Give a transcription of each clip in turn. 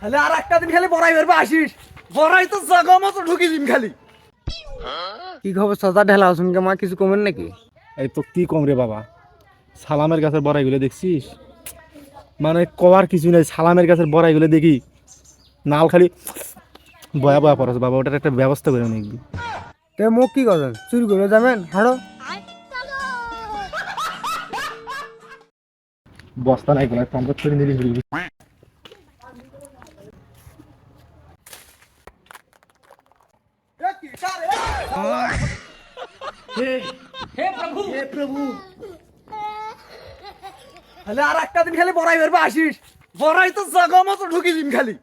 তাহলে আর একটা দিন খালি বড়াই বেরবে আসিস। বড়াই তো জাগা মতো ঢুকি দিন খালি। কি খবর চাচা ঢেলা শুনকে মা কিছু কমেন নাকি? এই তো কি কম রে বাবা সালামের গাছের বড়াইগুলো দেখছিস? মানে কবার কিছু নেই সালামের গাছের বড়াইগুলো দেখি। নাল খালি বয়া বয়া পড়াছে বাবা ওটার একটা ব্যবস্থা করে নিবি। তে মোক কি করেন? চুরি করে যাবেন? হাড়ো। বস্তা নাই কোনো সম্পদ করে নিলি ঘুরি তাহলে আর একটা দিন খালি বড়াই বেরবে আসিস। বড়াই তো জাগা মতো ঢুকি দিন খালি।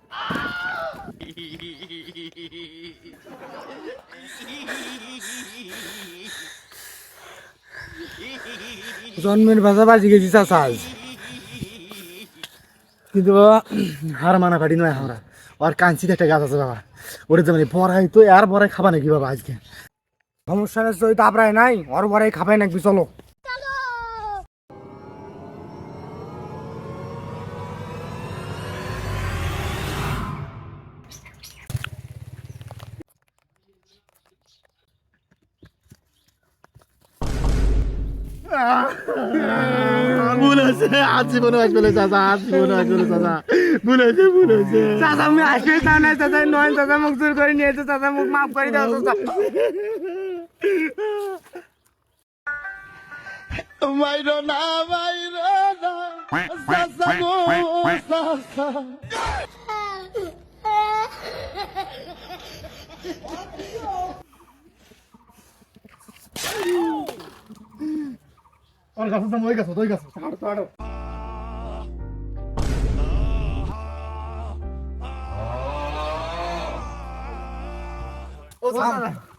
জন্মের ভাষা বাজি গেছি আজ। কিন্তু হার মানা পাটি নয় আমরা আর কাঞ্চিতে একটা গাছ আছে বাবা। ওটা যে মানে বড়াই তো, আর বড়াই খাবা নাকি বাবা আজকে? সমস্যা নেই তো তাপড়াই নাই, ওর বড়াই খাবাই নাকি চলো। ভুল হয়েছে আজ জীবনে আসবে চাচা আজ জীবনে আসবে চাচা। ভুল হয়েছে ভুল হয়েছে। চাচা আমি আসবে তা নাই চাচা নয় চাচা মুখ চুর করে নিয়েছে চাচা মুখ মাফ করে দাও চাচা। মাইরো না মাইরো না চাচা গো চাচা। ওর গাছ তো মই গাছ ওই গাছ। ছাড় ছাড়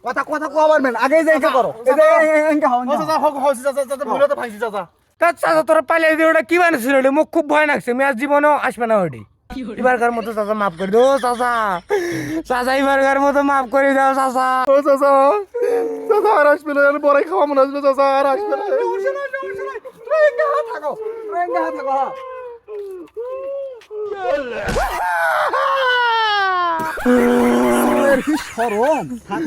কথা কথা কোয়াবার মেন আগে যাই কে করো। এই যে এনকে হও ও চাচা হোক হইছে চাচা চাচা ভুলে তো ভাইছি চাচা তা চাচা তোরা পালিয়ে দিয়ে ওটা কি বানিয়েছিল রে মুখ খুব ভয় লাগছে আমি আজ জীবনেও আসবে না ওটি এবারকার মতো চাচা মাফ করে দাও চাচা চাচা এবারকার মতো মাফ করে দাও চাচা ও চাচা চাচা আর আসবে না আর বড়াই খাওয়া মনে আসবে চাচা আর আসবে না। থাকো রেঙ্গা থাকো হ্যাঁ। কি সরম থাক